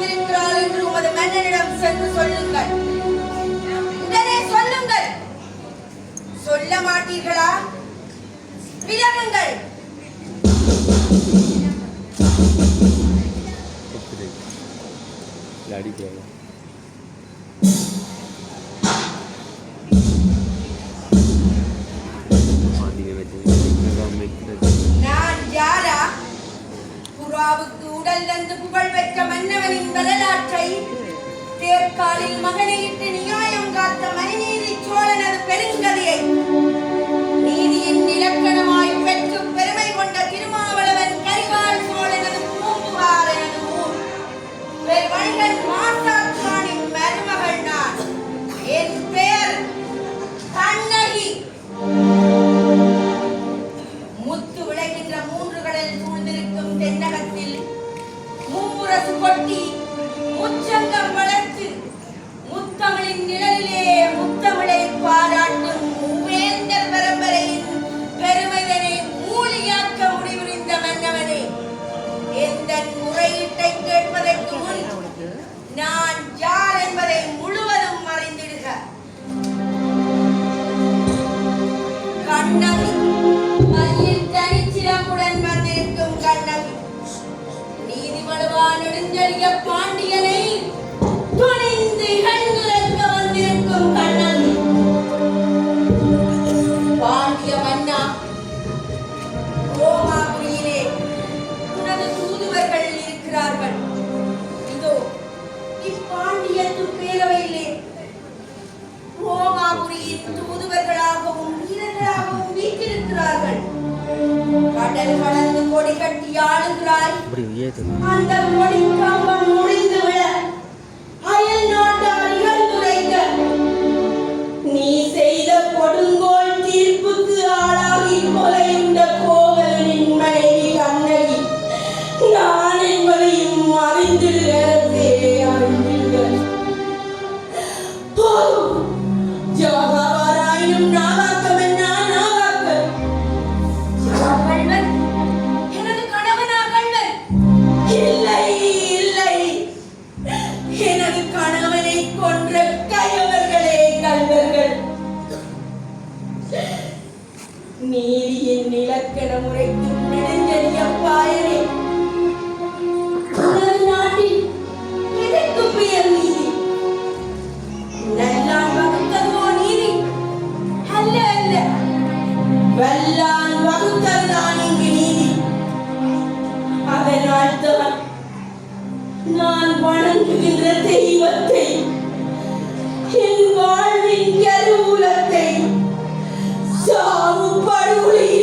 வந்திருக்கிறாள் என்று உமது மன்னனிடம் சென்று சொல்லுங்கள். உடனே சொல்லுங்கள். சொல்ல மாட்டீர்களா? விலகுங்கள் அடிக்கிறாங்க வரலாற்றை தேர்காலில் மகனையிட்டு நியாயம் காத்த மணிநீதி சோழனது பெருங்கதையை நீதியின் இலக்கணமாய் பெற்று பெருமை கொண்ட திருமாவளவன் கரிகால் சோழனது பூம்புகார் எனது ஊர் பெருவழிகன் மாசாத்தானின் மருமகள் நான் என் பெயர் கண்ணகி. முத்து விளைகின்ற மூன்று கடல் சூழ்ந்திருக்கும் தென்னகத்தில் மும்முரசு கொட்டி முச்சங்கம் வளர்த்து முத்தமிழின் நிழலிலே முத்தமிழை பாராட்டும் மூவேந்தர் பரம்பரையின் பெருமைதனை மூலியாக்க முடிவுரிந்த மன்னவனே எந்த முறையீட்டை கேட்பதற்கு முன் நான் யார் என்பதை முழுவதும் மறைந்திடுக கண்ணகி கையில் தனிச்சிலம்புடன் வந்திருக்கும் கண்ணகி நீதி நெடுஞ்செழிய பாண்டியனை கடல் கடந்து கொடி கட்டி ஆளுகிறாய். அந்த கொடி கம்பம் முறிந்து Parou barulhinho.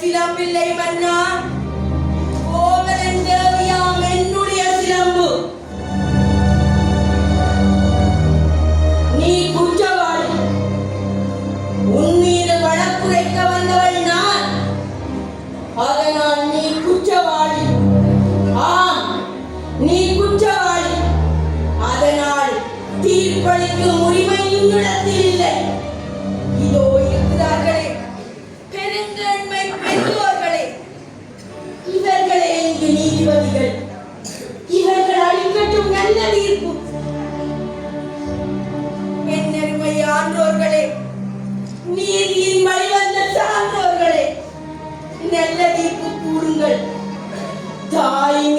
சிலம்பில்லை மன்னா. கோவலன் தேவியாம் என்னுடைய சிலம்பு. நீ குற்றவாளி. உன் வழக்குரைக்க வந்தவள் நான். அதனால் நீ குற்றவாளி. ஆம் நீ குற்றவாளி. அதனால் தீர்ப்பளிக்கும் உரிமை உன்னிடத்தில் நீதியின் வழிவந்த சான்றோர்களே நல்ல தீர்ப்பு கூறுங்கள் தாய் மீது ஆணியாக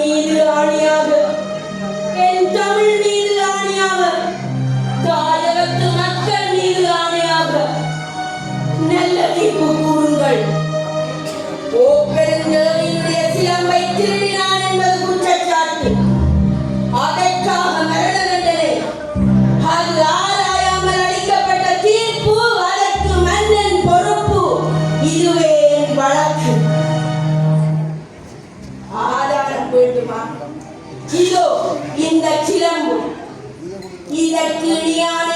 இந்த கிளம்பு. இதற்கு இணையான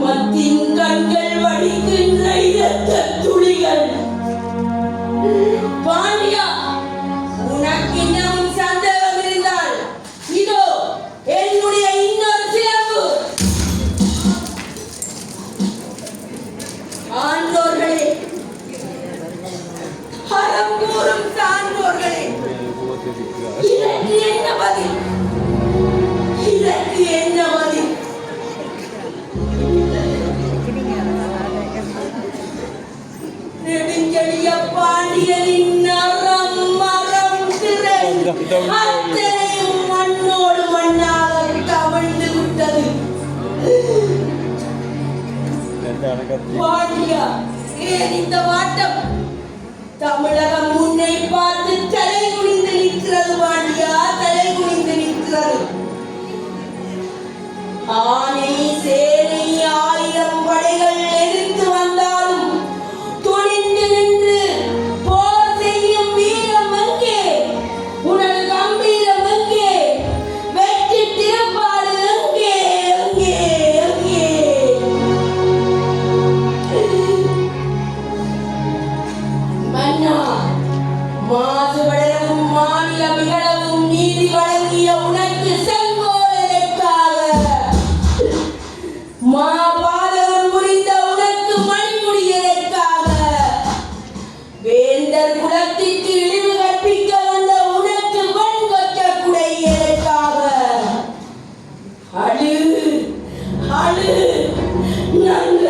தர்மத்தின் கண்கள் வடிக்கின்ற இரத்த துளிகள். பாண்டியா உனக்கு இன்னமும் சந்தேகம் இருந்தால் இதோ என்னுடைய இன்னொரு சிறப்பு ஆண்டோர்களே அறம் கூறும் சான்றோர்களே. அத்தனையும் மண்ணோடு மண்ணாக கவிழ்ந்து விட்டது. பாண்டியா ஏன் இந்த வாட்டம்? தமிழகம் உன்னை பார்த்து தலை குனிந்து நிற்கிறது பாண்டியா தலை குனிந்து நிற்கிறது. ஆனை சே மாசுபடலும் மாநில மிகவும் நீதி வழங்கிய உனக்கு செங்கோலனுக்காக மா பாதகம் புரிந்த உனக்கு மணிமுடியதற்காக வேந்தர் குலத்திற்கு கற்பிக்க வந்த உனக்கு மண் கொச்ச குடையதற்காக அழு அழு நன்கு